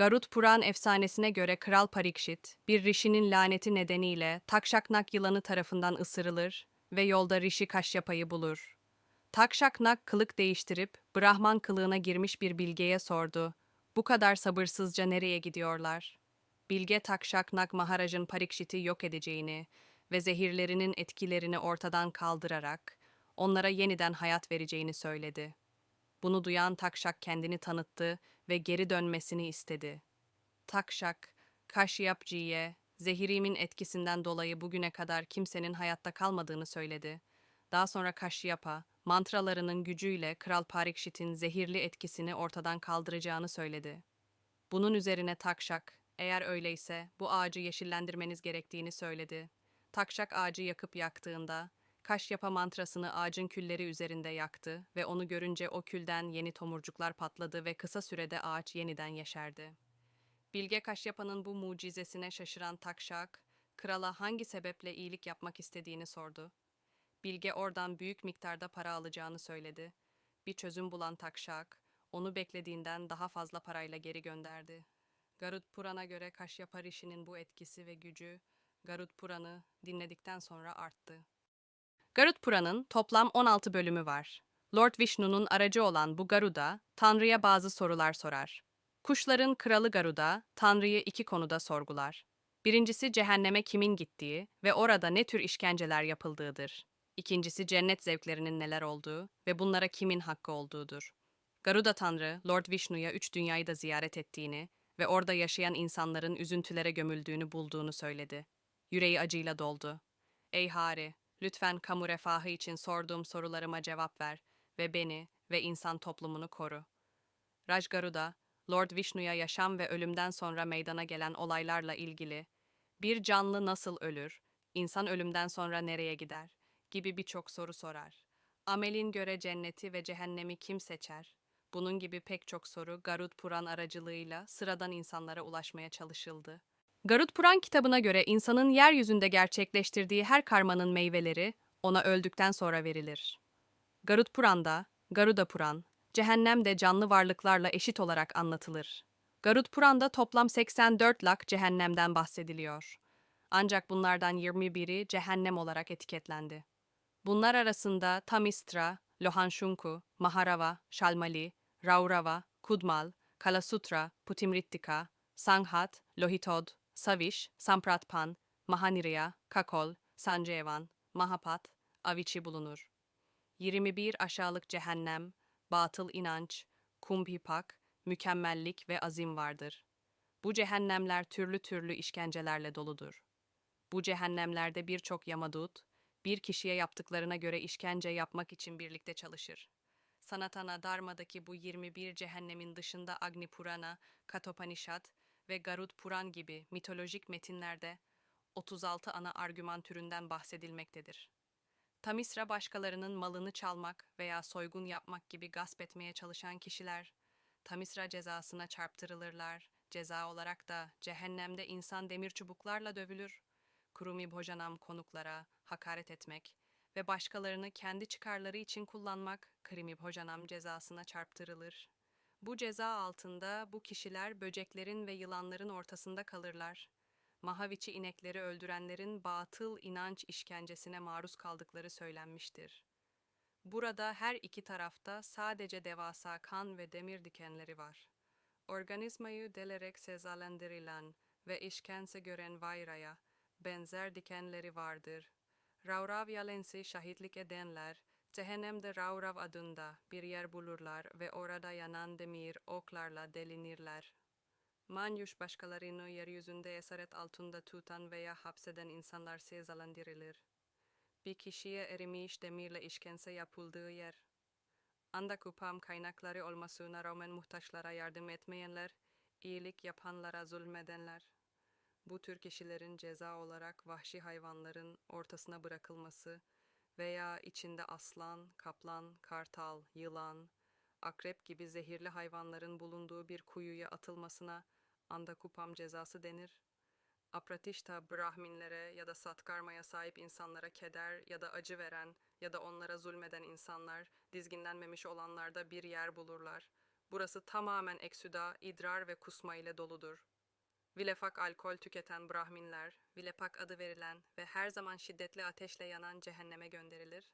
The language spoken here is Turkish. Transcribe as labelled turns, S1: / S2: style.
S1: Garut Puran efsanesine göre Kral Parikşit, bir rişinin laneti nedeniyle Takşaknak yılanı tarafından ısırılır ve yolda Rişi Kaşyapa'yı bulur. Takşaknak kılık değiştirip Brahman kılığına girmiş bir bilgeye sordu. Bu kadar sabırsızca nereye gidiyorlar? Bilge Takşaknak Maharaj'ın Parikşit'i yok edeceğini ve zehirlerinin etkilerini ortadan kaldırarak onlara yeniden hayat vereceğini söyledi. Bunu duyan Takşak kendini tanıttı ve geri dönmesini istedi. Takşak, Kaşyapji'ye zehirimin etkisinden dolayı bugüne kadar kimsenin hayatta kalmadığını söyledi. Daha sonra Kaşyapa, mantralarının gücüyle Kral Parikşit'in zehirli etkisini ortadan kaldıracağını söyledi. Bunun üzerine Takşak, eğer öyleyse bu ağacı yeşillendirmeniz gerektiğini söyledi. Takşak ağacı yakıp yaktığında, Kaşyapa mantrasını ağacın külleri üzerinde yaktı ve onu görünce o külden yeni tomurcuklar patladı ve kısa sürede ağaç yeniden yeşerdi. Bilge Kaşyapa'nın bu mucizesine şaşıran Takşak, krala hangi sebeple iyilik yapmak istediğini sordu. Bilge oradan büyük miktarda para alacağını söyledi. Bir çözüm bulan Takşak, onu beklediğinden daha fazla parayla geri gönderdi. Garut Puran'a göre Kaşyapa Rishi'nin bu etkisi ve gücü, Garut Puran'ı dinledikten sonra arttı. Garut Puran'ın toplam 16 bölümü var. Lord Vishnu'nun aracı olan bu Garuda, Tanrı'ya bazı sorular sorar. Kuşların kralı Garuda, Tanrı'yı iki konuda sorgular. Birincisi cehenneme kimin gittiği ve orada ne tür işkenceler yapıldığıdır. İkincisi cennet zevklerinin neler olduğu ve bunlara kimin hakkı olduğudur. Garuda Tanrı, Lord Vishnu'ya üç dünyayı da ziyaret ettiğini ve orada yaşayan insanların üzüntülere gömüldüğünü bulduğunu söyledi. Yüreği acıyla doldu. Ey Hari, lütfen kamu refahı için sorduğum sorularıma cevap ver ve beni ve insan toplumunu koru. Raj Garuda, Lord Vishnu'ya yaşam ve ölümden sonra meydana gelen olaylarla ilgili bir canlı nasıl ölür, insan ölümden sonra nereye gider gibi birçok soru sorar. Amelin göre cenneti ve cehennemi kim seçer? Bunun gibi pek çok soru Garud Puran aracılığıyla sıradan insanlara ulaşmaya çalışıldı. Garud Puran kitabına göre insanın yeryüzünde gerçekleştirdiği her karmanın meyveleri ona öldükten sonra verilir. Garud Puran'da, Garuda Puran, cehennem de canlı varlıklarla eşit olarak anlatılır. Garud Puran'da toplam 84 lak cehennemden bahsediliyor. Ancak bunlardan 21'i cehennem olarak etiketlendi. Bunlar arasında Tamistra, Lohanshunku, Maharava, Shalmali, Raurava, Kudmal, Kalasutra, Putimrittika, Sanghat, Lohitod, Savish, Sampratpan, Mahaniriya, Kakol, Sanjeevan, Mahapat, Avici bulunur. 21 aşağılık cehennem, batıl inanç, kumpipak, mükemmellik ve azim vardır. Bu cehennemler türlü türlü işkencelerle doludur. Bu cehennemlerde birçok yamadut, bir kişiye yaptıklarına göre işkence yapmak için birlikte çalışır. Sanatana Dharma'daki bu 21 cehennemin dışında Agni Purana, Katopanishad ve Garud Puran gibi mitolojik metinlerde 36 ana argüman türünden bahsedilmektedir. Tamisra başkalarının malını çalmak veya soygun yapmak gibi gasp etmeye çalışan kişiler, Tamisra cezasına çarptırılırlar, ceza olarak da cehennemde insan demir çubuklarla dövülür. Kurumi Bhojanam konuklara hakaret etmek ve başkalarını kendi çıkarları için kullanmak Krimi Bhojanam cezasına çarptırılır. Bu ceza altında bu kişiler böceklerin ve yılanların ortasında kalırlar. Mahaviçi inekleri öldürenlerin batıl inanç işkencesine maruz kaldıkları söylenmiştir. Burada her iki tarafta sadece devasa kan ve demir dikenleri var. Organizmayı delerek sezalendirilen ve işkence gören vayraya benzer dikenleri vardır. Raurav yalensi şahitlik edenler, cehennemde Raurav adında bir yer bulurlar ve orada yanan demir oklarla delinirler. Manyuş başkalarını yeryüzünde esaret altında tutan veya hapseden insanlar cezalandırılır. Bir kişiye erimiş demirle işkence yapıldığı yer. Andakupam kaynakları olmasına rağmen muhtaçlara yardım etmeyenler, iyilik yapanlara zulmedenler. Bu tür kişilerin ceza olarak vahşi hayvanların ortasına bırakılması veya içinde aslan, kaplan, kartal, yılan, akrep gibi zehirli hayvanların bulunduğu bir kuyuya atılmasına andakupam cezası denir. Apratishta Brahminlere ya da Satkarma'ya sahip insanlara keder ya da acı veren ya da onlara zulmeden insanlar, dizginlenmemiş olanlarda bir yer bulurlar. Burası tamamen eksüda, idrar ve kusma ile doludur. Vilefak alkol tüketen Brahminler, Vilepak adı verilen ve her zaman şiddetli ateşle yanan cehenneme gönderilir.